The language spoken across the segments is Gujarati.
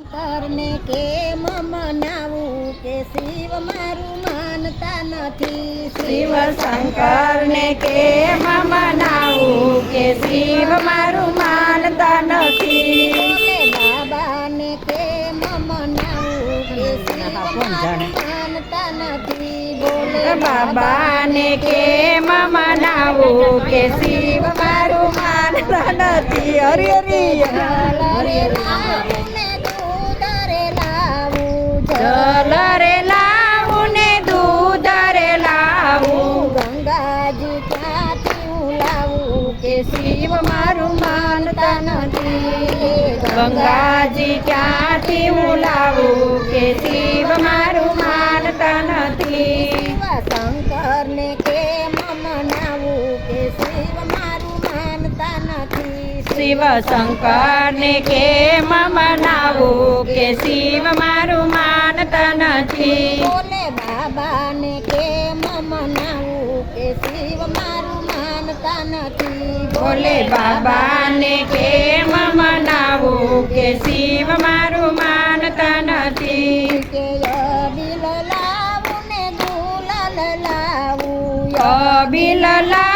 કતરને કે મમન આવ કે શિવ મારું માનતા નથી શિવ સંકારને કે મમન આવ કે શિવ મારું માનતા નથી રે બાબાને કે મમન આવ કે શિવ મારું માનતા નથી બોલે બાબાને કે મમન આવ કે શિવ મારું માનતા નથી હરી હરી હલરે નામોને જલ રે લાવું ને ગંગાજી ક્યાંથી હું કે શિવ મારું માનતા નથી ગંગાજી ક્યાંથી હું લાવું કે શિવ મારું માનતા નથી શંકર ને કિવા સંકાને કેમ મનાઉ કે શિવ મારું માનતા નથી બોલે બાબાને કેમ મનાઉ કે શિવ મારું માનતા નથી બોલે બાબાને કેમ મનાઉ કે શિવ મારું માનતા નથી કે બિલા લલાઉ ને ગુલાલ લલાઉ ઓ બિલા લલા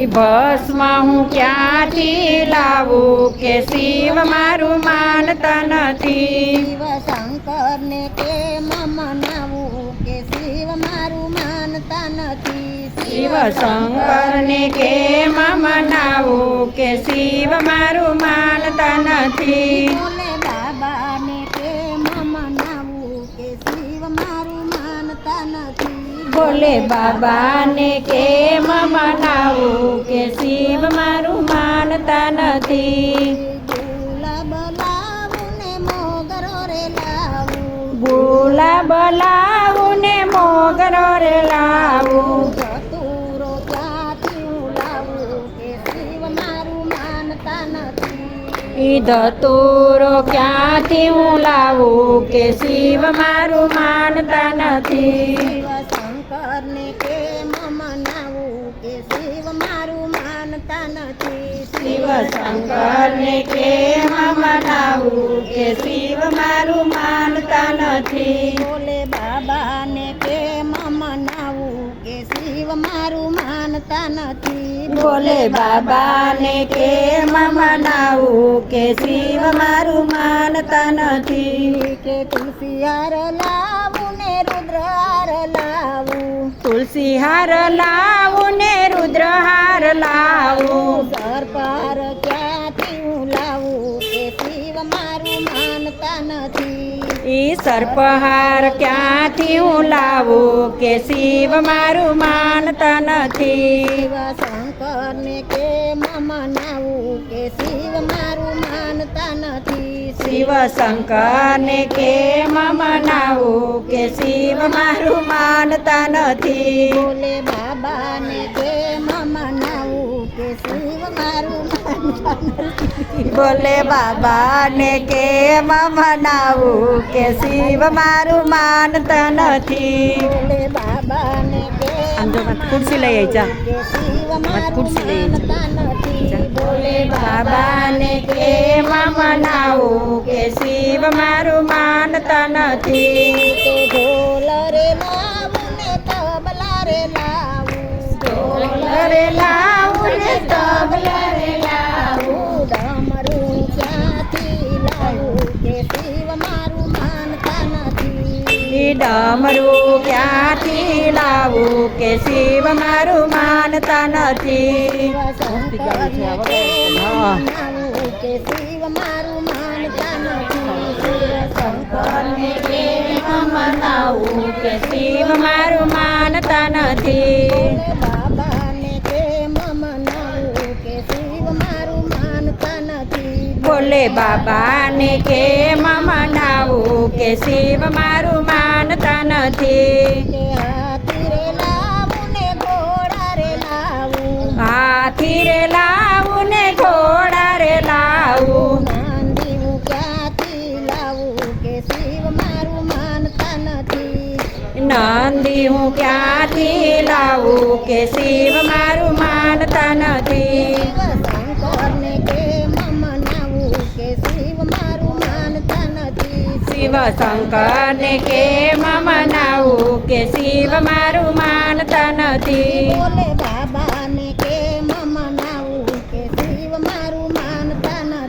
ઈ બાસ માં હું ક્યા થી લાવું કે શિવ મારું માનતા નથી શિવ સંકર ને કે મ મનાવું કે શિવ મારું માનતા નથી શિવ સંકર ને કે મ મનાવું કે શિવ મારું માનતા નથી બોલે બાબા ને કે મ મનાવું કે શિવ મારું માનતા નથી બોલે બાબા ને કે મમ નાઉ કે શિવ મારું માનતા નથી બોલા બલાઉ ને મોગરો રે લાવું બોલા બલાઉ ને મોગરો રે લાવું ધર તુરો ક્યાં થી લાવું કે શિવ મારું માનતા નથી ઇ ધર તુરો ક્યાં થી હું લાવું કે શિવ મારું માનતા નથી શિવ શંકર ને કે મનાવું કે શિવ મારું માનતા નથી બોલે બાબા ને કે મનાવું કે શિવ મારું માનતા નથી બોલે બાબા ને કે મનાવું કે શિવ મારું માનતા નથી કે તુલસી હાર લાવું ને રુદ્ર હાર લાવું તુલસી હાર લાવું ને રુદ્ર હાર લાવું સર્પહાર ક્યાંથી લાવો કે શિવ મારું માનતા નથી શિવ શંકરને કે મમ નાઉ કે શિવ મારું માનતા નથી શિવ શંકરને કે મમ નાઉ કે શિવ મારું માનતા નથી બોલે બાબાને કે મમ નાઉ કે શિવ મારું बोले बाबा ने के मनाऊ के शिव मारू मान तन थी बोले बाबा ने कुर्सी ले आई जा कुर्सी ले बोले बाबा ने के मनाऊ के शिव मारू मान तन थी ढोल रे तबला रे लाऊ रे लाऊ डामरू क्या थी लाऊ के शिव मारु मान तन थी शिव मारु मान तन थी बोले बाबा ने के मम के शिव मारू मान નાંદી હું ક્યાથી લાવું ને ઘોડા રે લાવું હાથી રે લાવું ને ઘોડા રે લાવું નાંદી હું ક્યાથી લાવું કે શિવ મારું માનતા નથી નાંદી હું ક્યાથી લાવું કે શિવ મારું માનતા નથી ના સંકાને કે મમન આવ કે શિવ મારું માન તનતી બોલે બાબાને કે મમન આવ કે શિવ મારું માન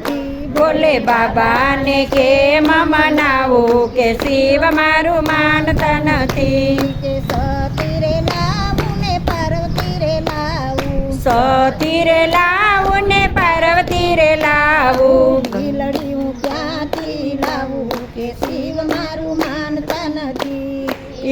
તનતી બોલે બાબાને કે મમન આવ કે શિવ મારું માન તનતી સતી રે લાવું મે પરવતી રે લાવું સતી રે લાવું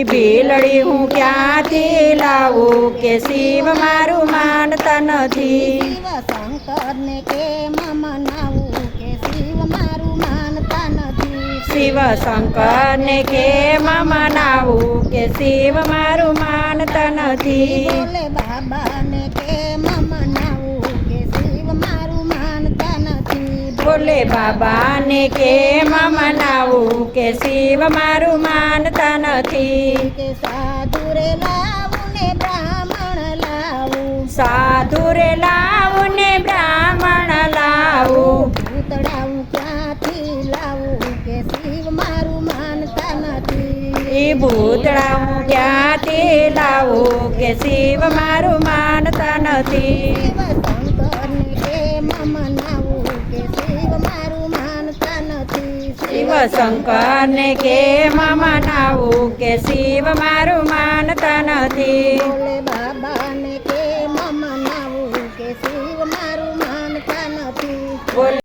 બે લડી હું કે તી લાવું કે શિવ મારું માન તનથી શિવ શંકરને કે મમનાવું કે શિવ મારું માન તનથી શિવ શંકરને કે મમનાવું કે શિવ મારું માન તનથી બોલે બાબા ભોલે બાબાને કેમ મનાવું કે શિવ મારું માનતા નથી કે સાધુ રે લાવું ને બ્રાહ્મણ લાવું સાધુ રે લાવું ને બ્રાહ્મણ લાવું ભૂતડાવું ક્યાંથી લાવું કે શિવ મારું માનતા નથી એ ભૂતડાવું ક્યાંથી લાવું કે શિવ મારું માનતા નથી શિવશંકરને કેમ મનાવું કે શિવ મારું માનતા નથી બાબાને કે